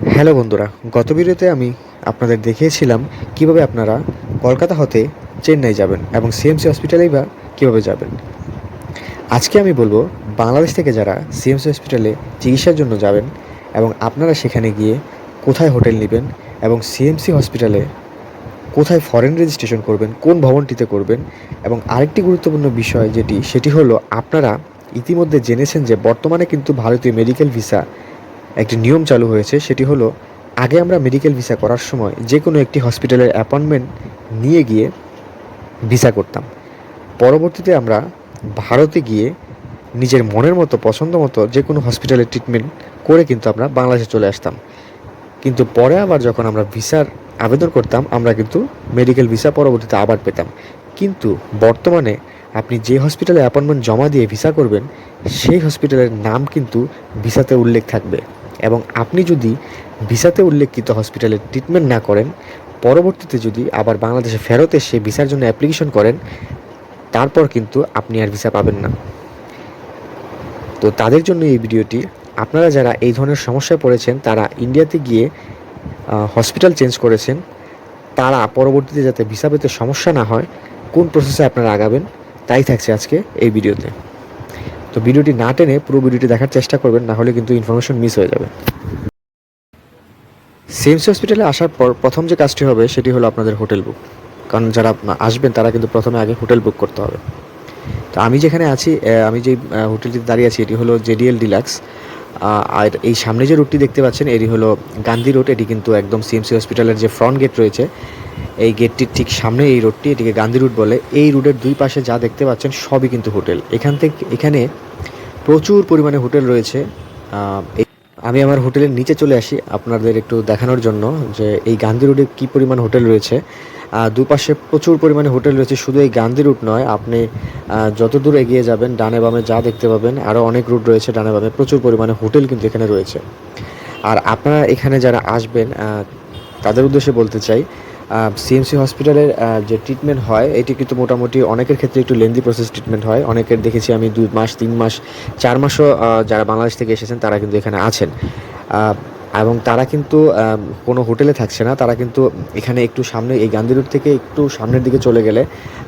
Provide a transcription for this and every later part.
Hello বন্ধুরা, গত ভিডিওতে আমি আপনাদের দেখিয়েছিলাম কীভাবে আপনারা কলকাতা হতে চেন্নাই যাবেন এবং সিএমসি হসপিটালেই বা কীভাবে যাবেন। আজকে আমি বলব, বাংলাদেশ থেকে যারা সিএমসি হসপিটালে চিকিৎসার জন্য যাবেন এবং আপনারা সেখানে গিয়ে কোথায় হোটেল নেবেন এবং সিএমসি হসপিটালে কোথায় ফরেন রেজিস্ট্রেশন করবেন, কোন ভবনটিতে করবেন এবং আরেকটি গুরুত্বপূর্ণ বিষয় যেটি, সেটি হলো আপনারা ইতিমধ্যে জেনেছেন যে বর্তমানে কিন্তু ভারতীয় মেডিকেল ভিসা একটি নিয়ম চালু হয়েছে, সেটি হলো, আগে আমরা মেডিকেল ভিসা করার সময় যে কোনো একটি হসপিটালের অ্যাপয়েন্টমেন্ট নিয়ে গিয়ে ভিসা করতাম। পরবর্তীতে আমরা ভারতে গিয়ে নিজের মনের মতো, পছন্দ মতো যে কোনো হসপিটালের ট্রিটমেন্ট করে কিন্তু আমরা বাংলাদেশে চলে আসতাম। কিন্তু পরে আবার যখন আমরা ভিসার আবেদন করতাম, আমরা কিন্তু মেডিকেল ভিসা পরবর্তীতে আবার পেতাম। কিন্তু বর্তমানে আপনি যে হসপিটালে অ্যাপয়েন্টমেন্ট জমা দিয়ে ভিসা করবেন, সেই হসপিটালের নাম কিন্তু ভিসাতে উল্লেখ থাকবে। এবং আপনি যদি ভিসাতে উল্লেখিত হসপিটালে ট্রিটমেন্ট না করেন, পরবর্তীতে যদি আবার বাংলাদেশে ফেরত এসে ভিসার জন্য অ্যাপ্লিকেশন করেন, তারপর কিন্তু আপনি আর ভিসা পাবেন না। তো তাদের জন্য এই ভিডিওটি, আপনারা যারা এই ধরনের সমস্যায় পড়েছেন, তারা ইন্ডিয়াতে গিয়ে হসপিটাল চেঞ্জ করেছেন, তারা পরবর্তীতে যাতে ভিসা পেতে সমস্যা না হয়, কোন প্রসেসে আপনারা আগাবেন, তাই থাকছে আজকে এই ভিডিওতে। তো ভিডিওটি না টেনে পুরো ভিডিওটি দেখার চেষ্টা করবেন, না হলে কিন্তু ইনফরমেশন মিস হয়ে যাবে। সেমস হসপিটালে আসার পর প্রথম যে কাজটি হবে, সেটি হলো আপনাদের হোটেল বুক কারণ যারা আসবেন, তারা কিন্তু প্রথমে আগে হোটেল বুক করতে হবে। তো আমি যেখানে আছি আমি যে হোটেলটিতে দাঁড়িয়ে আছি, এটি হলো জেডিএল ডিলাক্স আর এই সামনে যে রুটটি দেখতে পাচ্ছেন, এটি হলো গান্ধী রোড। এটি কিন্তু একদম সিএমসি হসপিটালের যে ফ্রন্ট গেট রয়েছে, এই গেটটির ঠিক সামনে এই রোডটি এটিকে গান্ধী রুট বলে। এই রুটের দুই পাশে যা দেখতে পাচ্ছেন, সবই কিন্তু হোটেল। এখান থেকে, এখানে প্রচুর পরিমাণে হোটেল রয়েছে। আমি আমার হোটেলের নিচে চলে আসি আপনাদের একটু দেখানোর জন্য যে এই গান্ধী রোডে কী পরিমাণ হোটেল রয়েছে। দুপাশে প্রচুর পরিমাণে হোটেল রয়েছে, শুধু এই গান্ধী রুট নয়, আপনি যত দূর এগিয়ে যাবেন, ডানে বামে যা দেখতে পাবেন আরও অনেক রুট রয়েছে ডানে বামে, প্রচুর পরিমাণে হোটেল কিন্তু এখানে রয়েছে। আর আপনারা এখানে যারা আসবেন তাদের উদ্দেশ্যে বলতে চাই সিএমসি হসপিটালের যে ট্রিটমেন্ট হয়, এটি কিন্তু মোটামুটি অনেকের ক্ষেত্রে একটু লেন্দি প্রসেস ট্রিটমেন্ট হয়। অনেকের দেখেছি আমি দুই মাস, তিন মাস, চার মাসও যারা বাংলাদেশ থেকে এসেছেন, তারা কিন্তু এখানে আছেন। এবং তারা কিন্তু কোনো হোটেলে থাকছে না। তারা কিন্তু এখানে একটু সামনে, এই গান্ধী রোড থেকে একটু সামনের দিকে চলে গেলে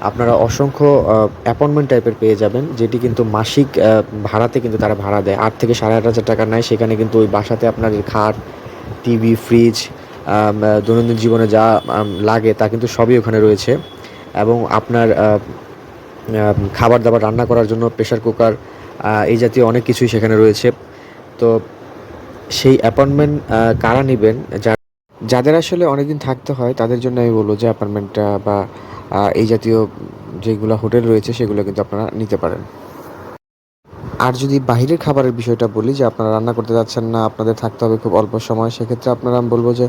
আপনারা অসংখ্য অ্যাপয়েন্টমেন্ট টাইপের পেয়ে যাবেন, যেটি কিন্তু মাসিক ভাড়াতে কিন্তু তারা ভাড়া দেয়। আট থেকে সাড়ে আট হাজার টাকা নেয়। সেখানে কিন্তু ওই বাসাতে আপনার খাট, টিভি ফ্রিজ দৈনন্দিন জীবনে যা লাগে তা কিন্তু সবই ওখানে রয়েছে। এবং আপনার খাবার দাবার রান্না করার জন্য প্রেশার কুকার এই জাতীয় অনেক কিছুই সেখানে রয়েছে। তো সেই অ্যাপয়েন্টমেন্ট কারা নেবেন? যা, যাদের আসলে অনেকদিন থাকতে হয়, তাদের জন্য আমি বলব যে অ্যাপার্টমেন্টটা বা এই জাতীয় যেগুলো হোটেল রয়েছে, সেগুলো কিন্তু আপনারা নিতে পারেন। আর যদি বাইরের খাবারের বিষয়টা বলি যে আপনারা রান্না করতে যাচ্ছেন না, আপনাদের থাকতে হবে খুব অল্প সময়, সেক্ষেত্রে আপনারা, আমি বলব যে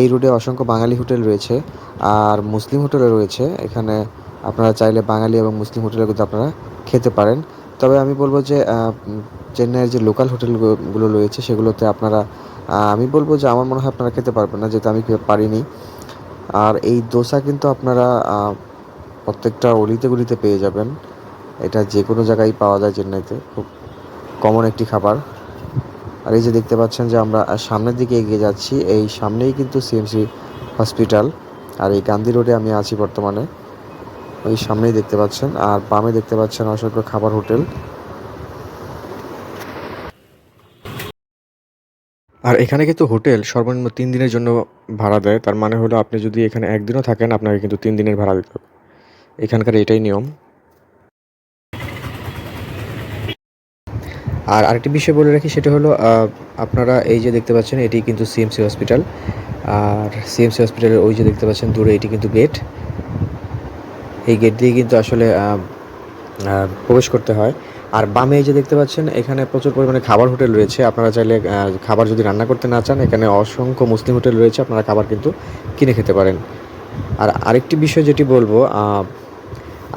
এই রুটে অসংখ্য বাঙালি হোটেল রয়েছে আর মুসলিম হোটেলও রয়েছে। এখানে আপনারা চাইলে বাঙালি এবং মুসলিম হোটেলে কিন্তু আপনারা খেতে পারেন। তবে আমি বলব যে চেন্নাইয়ের যে লোকাল হোটেলগুলো রয়েছে সেগুলোতে আপনারা আমি বলব যে আমার মনে হয় আপনারা খেতে পারবেন না, যেহেতু আমি পারিনি। আর এই দোসা কিন্তু আপনারা প্রত্যেকটা অলিতে গলিতে পেয়ে যাবেন। এটা যে কোনো জায়গায় পাওয়া যায় চেন্নাইতে, খুব কমন একটি খাবার। আর এই যে দেখতে পাচ্ছেন যে আমরা সামনের দিকে এগিয়ে যাচ্ছি, এই সামনেই কিন্তু সিএমসি হসপিটাল আর এই গান্ধী রোডে আমি আছি বর্তমানে। ওই সামনেই দেখতে পাচ্ছেন, আর বামে দেখতে পাচ্ছেন অসংখ্য খাবার হোটেল। আর এখানে কিন্তু হোটেল সর্বনিম্ন তিন দিনের জন্য ভাড়া দেয়, তার মানে হলো আপনি যদি এখানে একদিনও থাকেন, আপনাকে কিন্তু তিন দিনের ভাড়া দিতে হবে। এখানকার এটাই নিয়ম। আর আরেকটি বিষয় বলে রাখি, সেটা হলো আপনারা এই যে দেখতে পাচ্ছেন, এটি কিন্তু সিএমসি হসপিটাল আর সিএমসি হসপিটালের ওই যে দেখতে পাচ্ছেন, দূরে এটি কিন্তু গেট এই গেট দিয়ে কিন্তু আসলে প্রবেশ করতে হয়। আর বামে এই যে দেখতে পাচ্ছেন, এখানে প্রচুর পরিমাণে খাবার হোটেল রয়েছে। আপনারা চাইলে খাবার যদি রান্না করতে না চান, এখানে অসংখ্য মুসলিম হোটেল রয়েছে, আপনারা খাবার কিন্তু কিনে খেতে পারেন। আর আরেকটি বিষয় যেটি বলব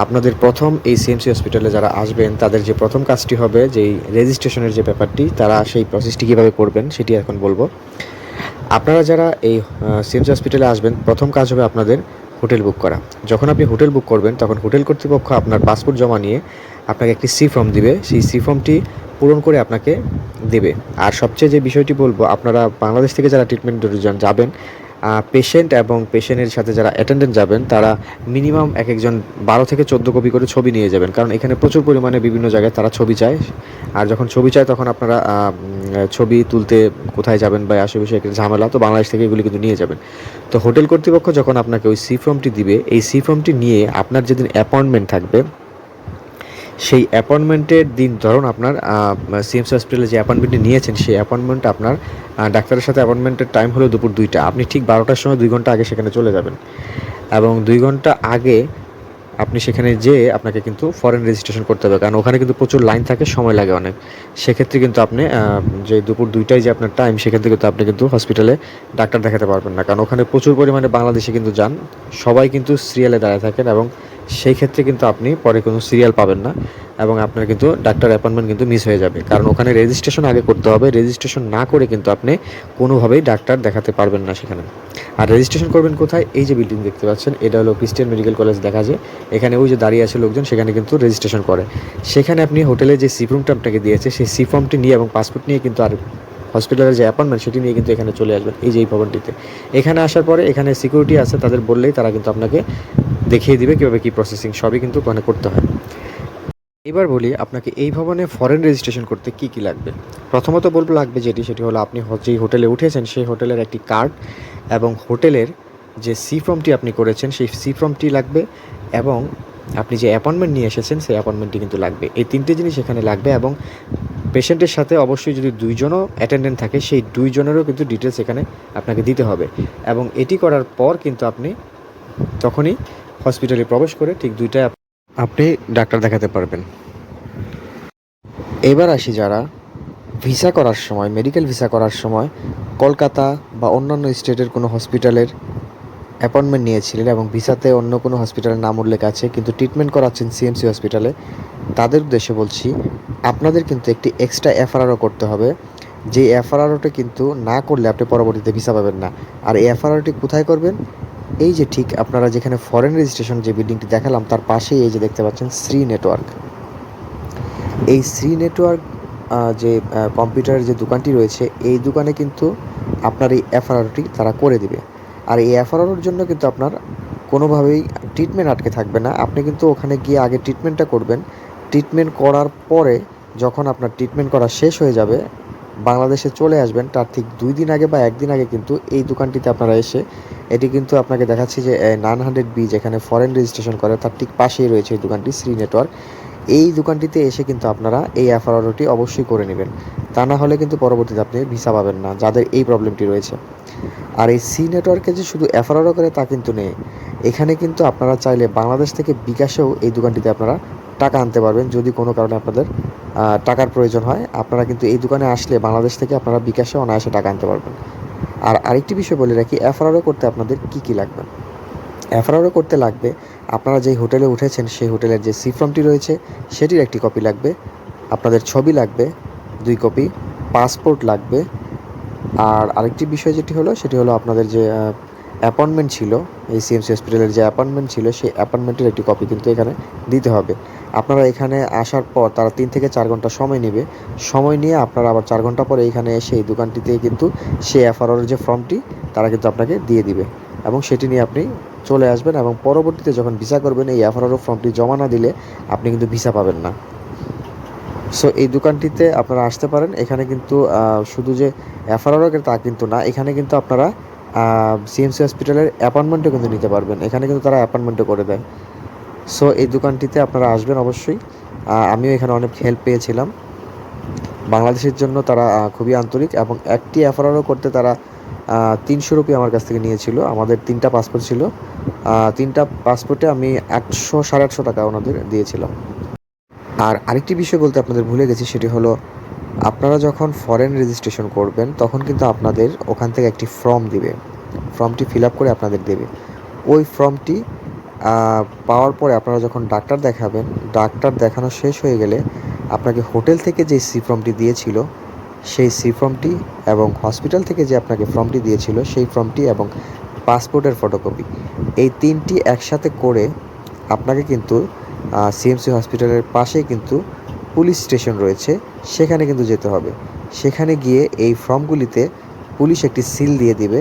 আপনাদের প্রথম এই সিএমসি হসপিটালে যারা আসবেন, তাদের যে প্রথম কাজটি হবে, যেই রেজিস্ট্রেশনের যে ব্যাপারটি, তারা সেই প্রসেসটি কীভাবে করবেন সেটি এখন বলব। আপনারা যারা এই সিএমসি হসপিটালে আসবেন, প্রথম কাজ হবে আপনাদের হোটেল বুক করা। যখন আপনি হোটেল বুক করবেন, তখন হোটেল কর্তৃপক্ষ আপনার পাসপোর্ট জমা নিয়ে আপনাকে একটি সি ফর্ম দিবে। সেই সি ফর্মটি পূরণ করে আপনাকে দেবে। আর সবচেয়ে যে বিষয়টি বলব, আপনারা বাংলাদেশ থেকে যারা ট্রিটমেন্ট যাবেন পেশেন্ট এবং পেশেন্টের সাথে যারা অ্যাটেন্ডেন্ট যাবেন, তারা মিনিমাম এক একজন বারো থেকে চোদ্দ কপি করে ছবি নিয়ে যাবেন। কারণ এখানে প্রচুর পরিমাণে বিভিন্ন জায়গায় তারা ছবি চায়। আর যখন ছবি চায়, তখন আপনারা ছবি তুলতে কোথায় যাবেন বা আশেপাশে একটা ঝামেলা, তো বাংলাদেশ থেকে এগুলি কিন্তু নিয়ে যাবেন। তো হোটেল কর্তৃপক্ষ যখন আপনাকে ওই সি ফর্মটি দিবে, এই সি ফর্মটি নিয়ে আপনার যেদিন অ্যাপয়েন্টমেন্ট থাকবে সেই অ্যাপয়েন্টমেন্টের দিন, ধরুন আপনার সিএমসি হসপিটালে যে অ্যাপয়েন্টমেন্টটি নিয়েছেন, সেই অ্যাপয়েন্টমেন্ট আপনার ডাক্তারের সাথে অ্যাপয়েন্টমেন্টের টাইম হলো দুপুর দুইটা। আপনি ঠিক বারোটার সময় দুই ঘণ্টা আগে সেখানে চলে যাবেন। এবং দুই ঘণ্টা আগে আপনি সেখানে যেয়ে আপনাকে কিন্তু ফরেন রেজিস্ট্রেশন করতে হবে। কারণ ওখানে কিন্তু প্রচুর লাইন থাকে, সময় লাগে অনেক। সেক্ষেত্রে কিন্তু আপনি যে দুপুর দুইটায় যে আপনার টাইম সেখান থেকে তো আপনি কিন্তু হসপিটালে ডাক্তার দেখাতে পারবেন না। কারণ ওখানে প্রচুর পরিমাণে বাংলাদেশে কিন্তু যান। সবাই কিন্তু সিরিয়ালে দাঁড়ায় থাকেন এবং সেই ক্ষেত্রে কিন্তু আপনি পরে কোনো সিরিয়াল পাবেন না এবং আপনার কিন্তু ডাক্তার অ্যাপয়েন্টমেন্ট কিন্তু মিস হয়ে যাবে। কারণ ওখানে রেজিস্ট্রেশন আগে করতে হবে। রেজিস্ট্রেশন না করে কিন্তু আপনি কোনোভাবেই ডাক্তার দেখাতে পারবেন না সেখানে। আর রেজিস্ট্রেশন করবেন কোথায়? এই যে বিল্ডিং দেখতে পাচ্ছেন, এটা হলো ক্রিস্টিয়ান মেডিকেল কলেজ দেখা যায়। এখানে ওই যে দাঁড়িয়ে আছে লোকজন, সেখানে কিন্তু রেজিস্ট্রেশন করে। সেখানে আপনি হোটেলে যে সি ফর্মটা আপনাকে দিয়েছে, সেই সি ফর্মটি নিয়ে এবং পাসপোর্ট নিয়ে কিন্তু আর হসপিটালের যে অ্যাপয়েন্টমেন্ট সেটি নিয়ে কিন্তু এখানে চলে আসবেন, এই যে এই ভবনটিতে। এখানে আসার পরে এখানে সিকিউরিটি আছে, তাদের বললেই তারা কিন্তু আপনাকে দেখিয়ে দিবে কীভাবে কী প্রসেসিং সবই কিন্তু ওখানে করতে হয়। এবার বলি আপনাকে এই ভবনে ফরেন রেজিস্ট্রেশন করতে কি কি লাগবে? প্রথমত বলব লাগবে যেটি, সেটি হলো আপনি যেই হোটেলে উঠেছেন, সেই হোটেলের একটি কার্ড এবং হোটেলের যে সি ফর্মটি আপনি করেছেন, সেই সি ফর্মটি লাগবে এবং আপনি যে অ্যাপয়েন্টমেন্ট নিয়ে এসেছেন, সেই অ্যাপয়েন্টমেন্টটি কিন্তু লাগবে। এই তিনটে জিনিস এখানে লাগবে এবং পেশেন্টের সাথে অবশ্যই যদি দুইজনও অ্যাটেন্ডেন্ট থাকে, সেই দুইজনেরও কিন্তু ডিটেলস এখানে আপনাকে দিতে হবে। এবং এটি করার পর কিন্তু আপনি তখনই হসপিটালে প্রবেশ করে ঠিক দুইটায় আপ- আপনি ডাক্তার দেখাতে পারবেন। এবার আসি যারা ভিসা করার সময় মেডিকেল ভিসা করার সময় কলকাতা বা অন্যান্য স্টেটের কোনো হসপিটালের অ্যাপয়েন্টমেন্ট নিয়েছিলেন এবং ভিসাতে অন্য কোনো হসপিটালের নাম উল্লেখ আছে, কিন্তু ট্রিটমেন্ট করাচ্ছেন সিএমসি হসপিটালে তাদের উদ্দেশ্যে বলছি, আপনাদের কিন্তু একটি এক্সট্রা এফআরআরও করতে হবে। যে এফআরআরওটা কিন্তু না করলে আপনি পরবর্তীতে ভিসা পাবেন না। আর এই এফআরআরটি কোথায় করবেন? এই যে ঠিক আপনারা যেখানে ফরেন রেজিস্ট্রেশন যে বিল্ডিংটি দেখালাম, তার পাশেই এই যে দেখতে পাচ্ছেন শ্রী নেটওয়ার্ক এই শ্রী নেটওয়ার্ক যে কম্পিউটারের যে দোকানটি রয়েছে, এই দোকানে কিন্তু আপনার এই এফআরআরটি তারা করে দিবে। আর এই এফআরআর জন্য কিন্তু আপনার কোনোভাবেই ট্রিটমেন্ট আটকে থাকবে না। আপনি কিন্তু ওখানে গিয়ে আগে ট্রিটমেন্টটা করবেন। ট্রিটমেন্ট করার পরে যখন আপনার ট্রিটমেন্ট করা শেষ হয়ে যাবে, বাংলাদেশে চলে আসবেন, তার ঠিক দুই দিন আগে বা একদিন আগে কিন্তু এই দোকানটিতে আপনারা এসে, এটি কিন্তু আপনাকে দেখাচ্ছি যে নাইন হান্ড্রেড বি যেখানে ফরেন রেজিস্ট্রেশন করে, তার ঠিক পাশেই রয়েছে এই দোকানটি শ্রী নেটওয়ার্ক এই দোকানটিতে এসে কিন্তু আপনারা এই এফআরআরটি অবশ্যই করে নেবেন। তা না হলে কিন্তু পরবর্তীতে আপনি ভিসা পাবেন না, যাদের এই প্রবলেমটি রয়েছে। আর এই সি নেটওয়ার্কে যে শুধু এফআরআরও করে তা কিন্তু নেই, এখানে কিন্তু আপনারা চাইলে বাংলাদেশ থেকে বিকাশেও এই দোকানটিতে আপনারা টাকা আনতে পারবেন, যদি কোনো কারণে আপনাদের টাকার প্রয়োজন হয়। আপনারা কিন্তু এই দোকানে আসলে বাংলাদেশ থেকে আপনারা বিকাশে অনায়াসে টাকা আনতে পারবেন। আর আরেকটি বিষয় বলে রাখি এফআরআরও করতে আপনাদের কি কি লাগবে? এফআরআরও করতে লাগবে। আপনারা যেই হোটেলে উঠেছেন, সেই হোটেলের যে সি ফর্মটি রয়েছে, সেটির একটি কপি লাগবে। আপনাদের ছবি লাগবে, দুই কপি, পাসপোর্ট লাগবে। আর আরেকটি বিষয় যেটি হলো, সেটি হলো আপনাদের যে অ্যাপয়েন্টমেন্ট ছিল, এই সিএমসি হসপিটালের যে অ্যাপয়েন্টমেন্ট ছিল, সেই অ্যাপয়েন্টমেন্টের একটি কপি কিন্তু এখানে দিতে হবে। আপনারা এখানে আসার পর তারা তিন থেকে চার ঘণ্টা সময় নেবে। সময় নিয়ে আপনারা আবার চার ঘণ্টা পরে এখানে এসে এই দোকানটিতে কিন্তু সেই এফআরআর যে ফর্মটি, তারা কিন্তু আপনাকে দিয়ে দিবে। এবং সেটি নিয়ে আপনি চলে আসবেন এবং পরবর্তীতে যখন ভিসা করবেন, এই এফআরআর ফর্মটি জমা না দিলে আপনি কিন্তু ভিসা পাবেন না। সো এই দোকানটিতে আপনারা আসতে পারেন। এখানে কিন্তু শুধু যে এফআরআরও তা কিন্তু না, এখানে কিন্তু আপনারা সিএমসি হসপিটালের অ্যাপয়েন্টমেন্টও কিন্তু নিতে পারবেন। এখানে কিন্তু তারা অ্যাপয়েন্টমেন্টও করে দেয়। সো এই দোকানটিতে আপনারা আসবেন অবশ্যই। আমিও এখানে অনেক হেল্প পেয়েছিলাম। বাংলাদেশের জন্য তারা খুবই আন্তরিক এবং একটি এফআরআরও করতে তারা তিনশো রুপি আমার কাছ থেকে নিয়েছিল। আমাদের তিনটা পাসপোর্ট ছিল। তিনটা পাসপোর্টে আমি একশো, সাড়ে আটশো টাকা ওনাদের দিয়েছিলাম। আর আরেকটি বিষয় বলতে আপনাদের ভুলে গেছি, সেটি হলো, আপনারা যখন ফরেন রেজিস্ট্রেশন করবেন, তখন কিন্তু আপনাদের ওখান থেকে একটি ফর্ম দিবে। ফর্মটি ফিল আপ করে আপনাদের দেবে। ওই ফর্মটি পাওয়ার পরে আপনারা যখন ডাক্তার দেখাবেন, ডাক্তার দেখানো শেষ হয়ে গেলে আপনাকে হোটেল থেকে যে সি ফর্মটি দিয়েছিল সেই সি ফর্মটি এবং হসপিটাল থেকে যে আপনাকে ফর্মটি দিয়েছিল সেই ফর্মটি এবং পাসপোর্টের ফটোকপি। এই তিনটি একসাথে করে আপনাকে কিন্তু সিএমসি হসপিটালের পাশেই কিন্তু পুলিশ স্টেশন রয়েছে, সেখানে কিন্তু যেতে হবে। সেখানে গিয়ে এই ফর্মগুলিতে পুলিশ একটি সিল দিয়ে দিবে।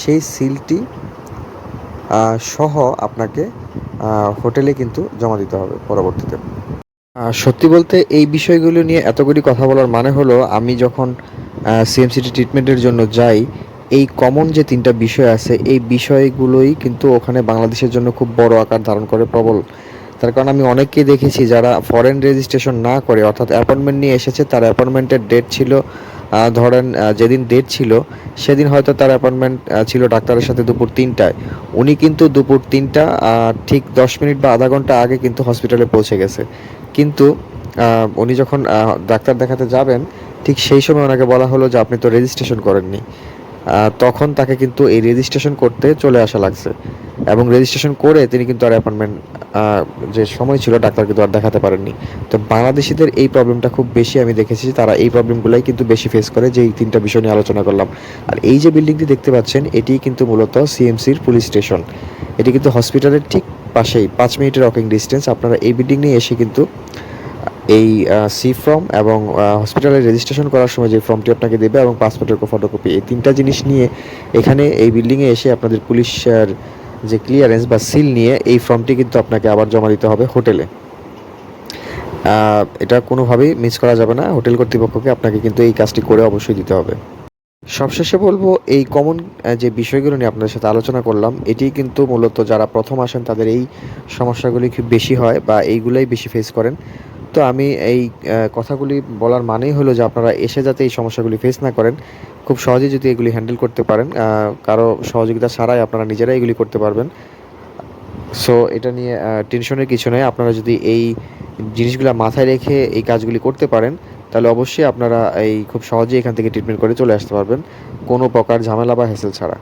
সেই সিলটি সহ আপনাকে হোটেলে কিন্তু জমা দিতে হবে পরবর্তীতে। সত্যি বলতে এই বিষয়গুলো নিয়ে এতগুলি কথা বলার মানে হলো আমি যখন সিএমসিটি ট্রিটমেন্টের জন্য যাই, এই কমন যে তিনটা বিষয় আছে, এই বিষয়গুলোই কিন্তু ওখানে বাংলাদেশের জন্য খুব বড় আকার ধারণ করে প্রবল। তার কারণ আমি অনেককে দেখেছি যারা ফরেন রেজিস্ট্রেশন না করে, অর্থাৎ অ্যাপয়েন্টমেন্ট নিয়ে এসেছে, তার অ্যাপয়েন্টমেন্টের ডেট ছিল ধরেন যেদিন ডেট ছিল, সেদিন হয়তো তার অ্যাপয়েন্টমেন্ট ছিল ডাক্তারের সাথে দুপুর তিনটায়। উনি কিন্তু দুপুর তিনটা ঠিক দশ মিনিট বা আধা ঘণ্টা আগে কিন্তু হসপিটালে পৌঁছে গেছে। কিন্তু উনি যখন ডাক্তার দেখাতে যাবেন, ঠিক সেই সময় ওনাকে বলা হলো যে আপনি তো রেজিস্ট্রেশন করেননি। তখন তাকে কিন্তু এই রেজিস্ট্রেশন করতে চলে আসা লাগছে। এবং রেজিস্ট্রেশন করে তিনি কিন্তু আর অ্যাপয়েন্টমেন্ট যে সময় ছিল ডাক্তার কিন্তু আর দেখাতে পারেননি। তো বাংলাদেশিদের এই প্রবলেমটা খুব বেশি আমি দেখেছি, তারা এই প্রবলেমগুলাই কিন্তু বেশি ফেস করে, যে এই তিনটা বিষয় নিয়ে আলোচনা করলাম। আর এই যে বিল্ডিংটি দেখতে পাচ্ছেন এটি কিন্তু মূলত সিএমসির পুলিশ স্টেশন এটি কিন্তু হসপিটালের ঠিক পাশেই, পাঁচ মিনিটের ওয়াকিং ডিস্টেন্স আপনারা এই বিল্ডিং নিয়ে এসে কিন্তু এই সি ফর্ম এবং হসপিটালে রেজিস্ট্রেশন করার সময় যে ফর্মটি আপনাকে দেবে এবং পাসপোর্টের ফটোকপি এই তিনটা জিনিস নিয়ে এখানে এই বিল্ডিংয়ে এসে আপনাদের পুলিশের যে ক্লিয়ারেন্স বা সিল নিয়ে এই ফর্মটি কিন্তু আপনাকে আবার জমা দিতে হবে হোটেলে এটা কোনোভাবেই মিস করা যাবে না। হোটেল কর্তৃপক্ষকে আপনাকে কিন্তু এই কাজটি করে অবশ্যই দিতে হবে। সবশেষে বলব, এই কমন যে বিষয়গুলো নিয়ে আপনাদের সাথে আলোচনা করলাম, এটি কিন্তু মূলত যারা প্রথম আসেন তাদের এই সমস্যাগুলি খুব বেশি হয় বা এইগুলাই বেশি ফেস করেন। তো আমি এই কথাগুলি বলার মানেই হলো যে আপনারা এসে যাতে এই সমস্যাগুলি ফেস না করেন, খুব সহজে যদি এগুলি হ্যান্ডেল করতে পারেন কারও সহযোগিতা ছাড়াই আপনারা নিজেরাই এগুলি করতে পারবেন। সো এটা নিয়ে টেনশনের কিছু নেই। আপনারা যদি এই জিনিসগুলো মাথায় রেখে এই কাজগুলি করতে পারেন তাহলে অবশ্যই আপনারা এই খুব সহজেই এখান থেকে ট্রিটমেন্ট করে চলে আসতে পারবেন। কোনো প্রকার ঝামেলা বা হেসেল ছাড়া।